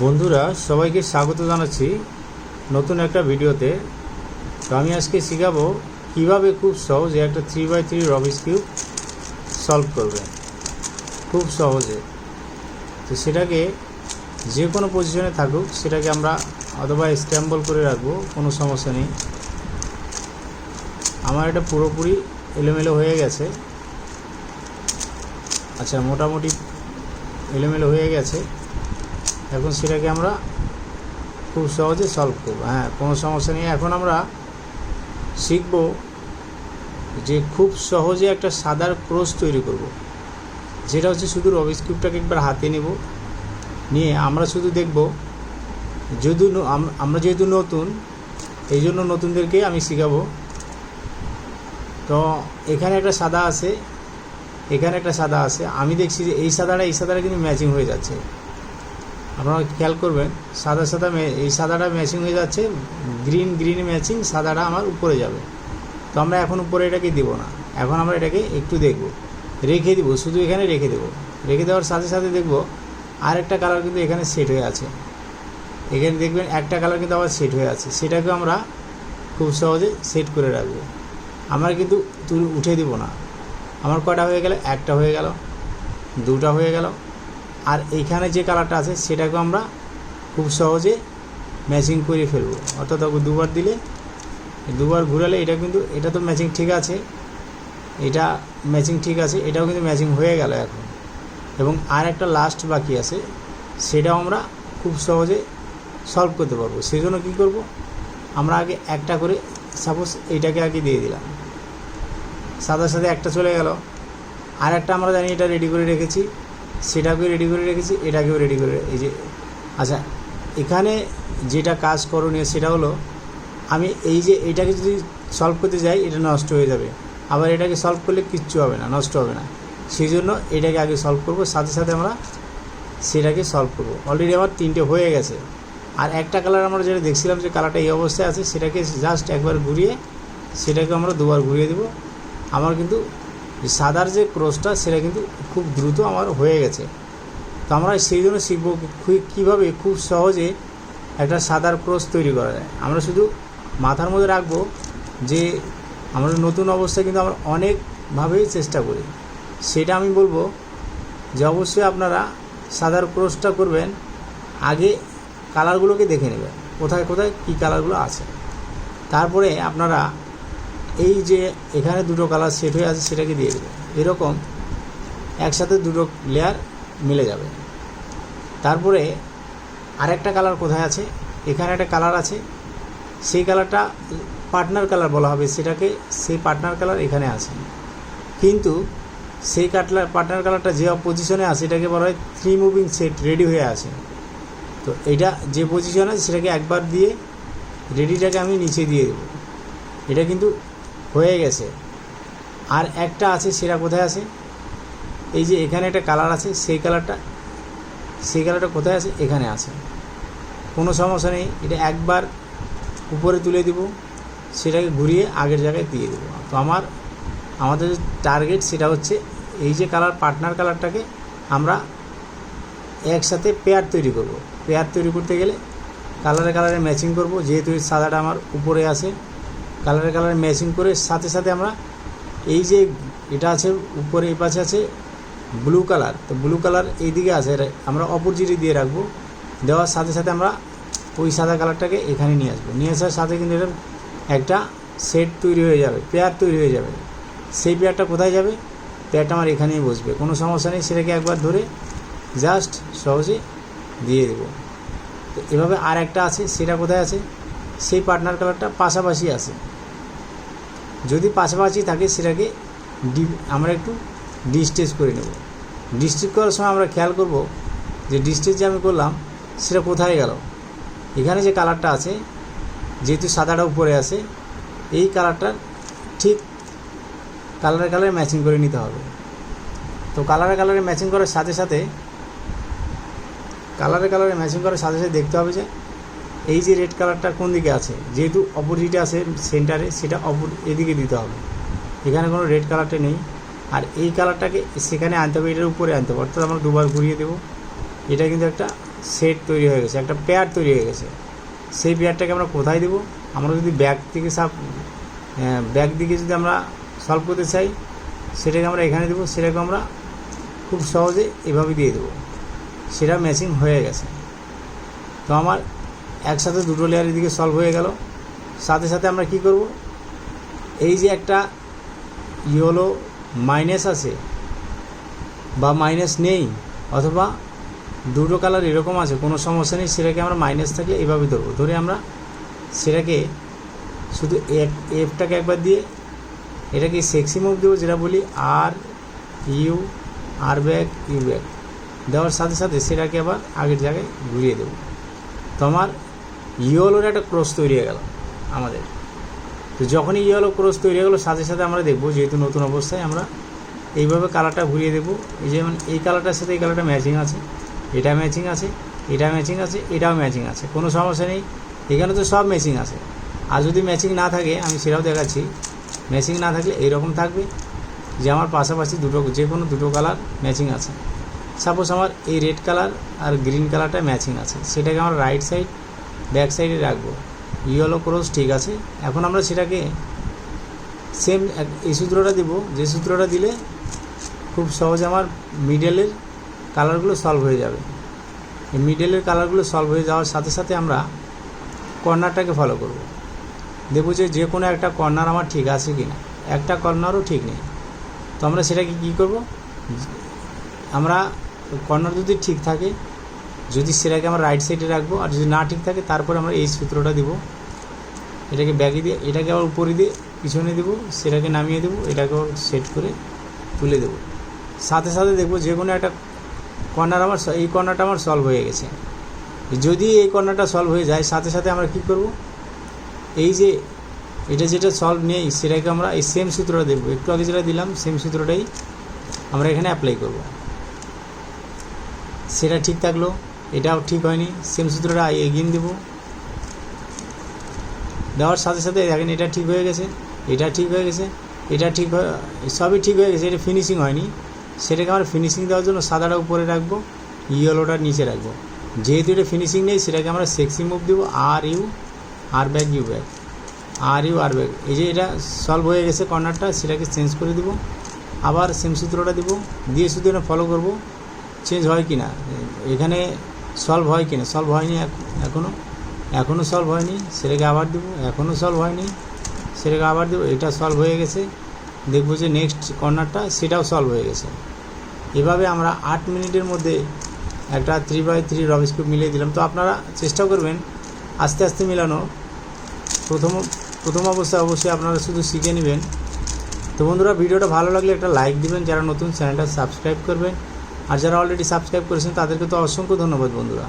বন্ধুরা, সবাইকে স্বাগত জানাচ্ছি নতুন একটা ভিডিওতে। তো আমি আজকে শেখাবো কীভাবে খুব সহজে একটা three by three Rubik's cube solve করবে। খুব সহজে। তো সেটাকে যে কোনো পজিশনে থাকুক, সেটাকে আমরা অথবা স্ট্যাম্বল করে রাখব, কোনো সমস্যা নেই। আমার এটা পুরোপুরি এলোমেলো হয়ে গেছে। আচ্ছা মোটামুটি এলোমেলো হয়ে গেছে। এখন সেটাকে আমরা খুব সহজে সলভ করব। হ্যাঁ কোনো সমস্যা নেই। এখন আমরা শিখব যে খুব সহজে একটা সাদার ক্রস তৈরি করব। যেটা হচ্ছে শুধু রবিস একবার হাতে নেব। নিয়ে আমরা শুধু দেখব যদি আমরা যেহেতু নতুন, এই জন্য নতুনদেরকে আমি শেখাবো। তো এখানে একটা সাদা আছে, এখানে একটা সাদা আছে। আমি দেখছি যে এই সাদাটা এই সাদাটা কিন্তু ম্যাচিং হয়ে যাচ্ছে। আপনারা খেয়াল করবেন, সাদা সাদা এই সাদাটা ম্যাচিং হয়ে যাচ্ছে গ্রিন গ্রিন ম্যাচিং সাদাটা আমার উপরে যাবে। তো আমরা এখন উপরে এটাকে দেব না। এখন আমরা এটাকে একটু দেখব। রেখে দিব, শুধু এখানে রেখে দেব। রেখে দেওয়ার সাথে সাথে দেখব আরেকটা কালার কিন্তু এখানে সেট হয়ে আছে। এখানে দেখবেন একটা কালার কিন্তু আবার সেট হয়ে আছে। সেটাকে আমরা খুব সহজে সেট করে রাখব। আমরা কিন্তু তুলে, উঠে দিব না। আমার কটা হয়ে গেল? একটা হয়ে গেল। দুটা হয়ে গেল। আর এইখানে যে কালারটা আছে সেটাকে আমরা খুব সহজে ম্যাচিং করে ফেলব। অর্থাৎ দুবার দিলে, দুবার ঘুরালে এটা কিন্তু, এটা তো ম্যাচিং ঠিক আছে, এটা ম্যাচিং ঠিক আছে, এটাও কিন্তু ম্যাচিং হয়ে গেল এখন। এবং আর একটা লাস্ট বাকি আছে, সেটাও আমরা খুব সহজে সলভ করতে পারব। সেই জন্য কী করব? আমরা আগে একটা করে সাপোজ এইটাকে আগে দিয়ে দিলাম। সাদার সাথে একটা চলে গেল। আর একটা আমরা জানি এটা রেডি করে রেখেছি। সেটাকেও রেডি করে রেখেছি, এটাকেও রেডি করে এই যে আচ্ছা এখানে যেটা কাজ করণীয় সেটা হলো, আমি এই যে এটাকে যদি সলভ করতে যাই, এটা নষ্ট হয়ে যাবে। আবার এটাকে সলভ করলে কিচ্ছু হবে না, নষ্ট হবে না। সেই জন্য এটাকে আগে সলভ করব, সাথে সাথে আমরা সেটাকে সলভ করব। অলরেডি আমার তিনটে হয়ে গেছে। আর একটা কালার আমরা যেটা দেখছিলাম যে কালারটা এই অবস্থায় আছে, সেটাকে জাস্ট একবার ঘুরিয়ে, সেটাকে আমরা দুবার ঘুরিয়ে দেব। আমার কিন্তু সাদার যে ক্রসটা, সেটা কিন্তু খুব দ্রুত আমার হয়ে গেছে। তো আমরা সেই জন্য শিখব কীভাবে খুব সহজে একটা সাদার ক্রস তৈরি করা যায়। আমরা শুধু মাথার মধ্যে রাখব যে আমরা নতুন অবস্থায় কিন্তু আমরা অনেকভাবেই চেষ্টা করি। সেটা আমি বলব যে অবশ্যই আপনারা সাদার ক্রসটা করবেন, আগে কালারগুলোকে দেখে নেবেন, কোথায় কোথায় কী কালারগুলো আছে। তারপরে আপনারা এই যে এখানে দুটো কালার সেট হয়ে আছে, সেটাকে দিয়ে দেবেন এরকম একসাথে দুটো লেয়ার মিলে যাবে। তারপরে আরেকটা কালার কোথায় আছে? এখানে একটা কালার আছে। সেই কালারটা পার্টনার কালার বলা হবে। সেটাকে সেই পার্টনার কালার এখানে আছে। কিন্তু সেই কাটলার পার্টনার কালারটা যে পজিশনে আছে, এটাকে বলা হয় থ্রি মুভিং সেট রেডি হয়ে আছে। তো এটা যে পজিশন আছে, সেটাকে একবার দিয়ে রেডিটাকে আমি নিচে দিয়ে দেবো। এটা কিন্তু হয়ে গেছে। আর একটা আছে, সেটা কোথায় আছে? এই যে এখানে একটা কালার আছে, সেই কালারটা সেই কালারটা কোথায় আছে? এখানে আছে। কোনো সমস্যা নেই, এটা একবার উপরে তুলে দিব, সেটাকে ঘুরিয়ে আগের জায়গায় দিয়ে দেবো। তো আমার, আমাদের টার্গেট সেটা হচ্ছে এই যে কালার পার্টনার কালারটাকে আমরা একসাথে পেয়ার তৈরি করব। পেয়ার তৈরি করতে গেলে কালারে কালারে ম্যাচিং করব। যেহেতু সাদাটা আমার উপরে আছে কালারে কালারে ম্যাচিং করে সাথে সাথে আমরা এই যে এটা আছে, উপরে এই পাশে আছে ব্লু কালার তো ব্লু কালার এই দিকে আছে আমরা অপোজিটে দিয়ে রাখব। দেওয়ার সাথে সাথে আমরা ওই সাদা কালারটাকে এখানে নিয়ে আসব। নিয়ে আসার সাথে কিন্তু এটা একটা সেট তৈরি হয়ে যাবে পেয়ার তৈরি হয়ে যাবে। সেই পেয়ারটা কোথায় যাবে? পেয়ারটা আমার এখানেই বসবে। কোনো সমস্যা নেই, সেটাকে একবার ধরে জাস্ট সহজে দিয়ে দেবো। তো এভাবে আর একটা আছে, সেটা কোথায় আছে? সেই পার্টনার কালারটা পাশাপাশি আছে। যদি পাশাপাশি থাকে সেটাকে ডি আমরা একটু ডিস্টেজ করে নেব। ডিস্টেজ করার সময় আমরা খেয়াল করব যে ডিস্টেজ যে আমি করলাম, সেটা কোথায় গেল? এখানে যে কালারটা আছে, যেহেতু সাদাটা উপরে আছে, এই কালারটার ঠিক কালারে কালারে ম্যাচিং করে নিতে হবে। তো কালারে কালারে ম্যাচিং করার সাথে সাথে কালারে কালারে ম্যাচিং করার সাথে সাথে দেখতে হবে যে এই যে রেড কালারটা কোন দিকে আছে? যেহেতু অপোজিটে আছে সেন্টারে সেটা অপর এদিকে দিতে হবে। এখানে কোনো রেড কালারটা নেই। আর এই কালারটাকে সেখানে আনতে হবে, এটার উপরে আনতে হবে। অর্থাৎ আমরা দুবার ঘুরিয়ে দেবো। এটা কিন্তু একটা সেট তৈরি হয়ে গেছে, একটা পেয়ার তৈরি হয়ে গেছে। সেই পেয়ারটাকে আমরা কোথায় দেবো? আমরা যদি ব্যাক থেকে সাব ব্যাক দিকে যদি আমরা সলভ করতে চাই, সেটাকে আমরা এখানে দেবো। সেটাকে আমরা খুব সহজে এভাবে দিয়ে দেবো। সেটা ম্যাচিং হয়ে গেছে। তো আমার একসাথে দুটো লেয়ারের দিকে সলভ হয়ে গেল। সাথে সাথে আমরা কি করব? এই যে একটা ইয়েলো মাইনাস আছে বা মাইনাস নেই, অথবা দুটো কালার এরকম আছে, কোনো সমস্যা নেই, সেটাকে আমরা মাইনাস থাকলে এভাবে ধরবো। ধরে আমরা সেটাকে শুধু এফ এফটাকে একবার দিয়ে এটাকে সেক্সি মুভ দেবো, যেটা বলি R U R back U back দেওয়ার সাথে সাথে সেটাকে আবার আগের জায়গায় ঘুরিয়ে দেবো। তো আমার ইয়েলোর একটা ক্রস তৈরি হয়ে গেল আমাদের। তো যখনই ইয়েলো ক্রস তৈরি হয়ে গেলো, সাথে সাথে আমরা দেখব যেহেতু নতুন অবস্থায় আমরা এইভাবে কালারটা ঘুরিয়ে দেবো। এই যেমন এই কালারটার সাথে এই কালারটা ম্যাচিং আছে। এটা ম্যাচিং আছে, এটা ম্যাচিং আছে, এটাও ম্যাচিং আছে। কোনো সমস্যা নেই। এখানে তো সব ম্যাচিং আছে। আর যদি ম্যাচিং না থাকে, আমি সেটাও দেখাচ্ছি। ম্যাচিং না থাকলে এইরকম থাকবে যে আমার পাশাপাশি দুটো, যে কোনো দুটো কালার ম্যাচিং আছে। সাপোজ আমার এই রেড কালার আর গ্রিন কালারটা ম্যাচিং আছে। সেটাকে আমার রাইট সাইড ব্যাক সাইডে রাখব। ইয়েলো ক্রস, ঠিক আছে? এখন আমরা সেটাকে সেম এই সূত্রটা দিব। যে সূত্রটা দিলে খুব সহজে আমার মিডলের কালারগুলো সলভ হয়ে যাবে। এই মিডলের কালারগুলো সলভ হয়ে যাওয়ার সাথে সাথে আমরা কর্নারটাকে ফলো করব। দেখব যে যে কোনো একটা কর্নার আমার ঠিক আছে কি না একটা কর্নারও ঠিক নেই। তো আমরা সেটাকে কী করব? আমরা কর্নার যদি ঠিক থাকে যদি সেটাকে আমরা রাইট সাইডে রাখব, আর যদি না ঠিক থাকে, তারপরে আমরা এই সূত্রটা দিব। এটাকে ব্যাগে দিয়ে, এটাকে আবার উপরে দিয়ে পিছনে দেবো, সেটাকে নামিয়ে দেবো, এটাকে সেট করে তুলে দেবো। সাথে সাথে দেখব যে কোনো একটা কর্নার আমার এই কর্নারটা আমার সলভ হয়ে গেছে। যদি এই কর্নারটা সলভ হয়ে যায়, সাথে সাথে আমরা কি করব? এই যে এটা যেটা সলভ নেই, সেটাকে আমরা এই সেম সূত্রটা দেখব। একটু আগে যেটা দিলাম সেম সূত্রটাই আমরা এখানে অ্যাপ্লাই করব। সেটা ঠিক থাকল। এটাও ঠিক হয়নি। সেম সূত্রটা এগিয়ে দেবো। দেওয়ার সাথে সাথে দেখেন এটা ঠিক হয়ে গেছে, এটা ঠিক হয়ে গেছে, এটা ঠিক সবই ঠিক হয়ে গেছে, এটা ফিনিশিং হয়নি। সেটাকে আমরা ফিনিশিং দেওয়ার জন্য সাদাটা উপরে রাখব ইয়েলোটা নিচে রাখব। যেহেতু এটা ফিনিশিং নেই, সেটাকে আমরা সেক্সি মুভ দেবো R U R back U back R U R back এই যে এটা সলভ হয়ে গেছে কর্নারটা সেটাকে চেঞ্জ করে দেবো। আবার সেম সূত্রটা দেবো। দিয়ে শুধু এটা ফলো করব। চেঞ্জ হয় কি না এখানে সলভ হয় কিনা? সলভ হয়নি এখনও এখনও সলভ হয়নি, সেটাকে আবার দেবো। এখনও সলভ হয়নি, সেটাকে আবার দেবো। এটা সলভ হয়ে গেছে। দেখব যে নেক্সট কর্নারটা সেটাও সলভ হয়ে গেছে। এভাবে আমরা আট মিনিটের মধ্যে একটা থ্রি বাই থ্রি রবিস্কুপ মিলিয়ে দিলাম। তো আপনারা চেষ্টা করবেন আস্তে আস্তে মিলানো। প্রথম প্রথম অবস্থায় অবশ্যই আপনারা শুধু শিখে নেবেন। তো বন্ধুরা, ভিডিওটা ভালো লাগলে একটা লাইক দিবেন। যারা নতুন চ্যানেলটা সাবস্ক্রাইব করবেন। আর যারা অলরেডি সাবস্ক্রাইব করেছেন তাদেরকে তো অসংখ্য ধন্যবাদ বন্ধুরা।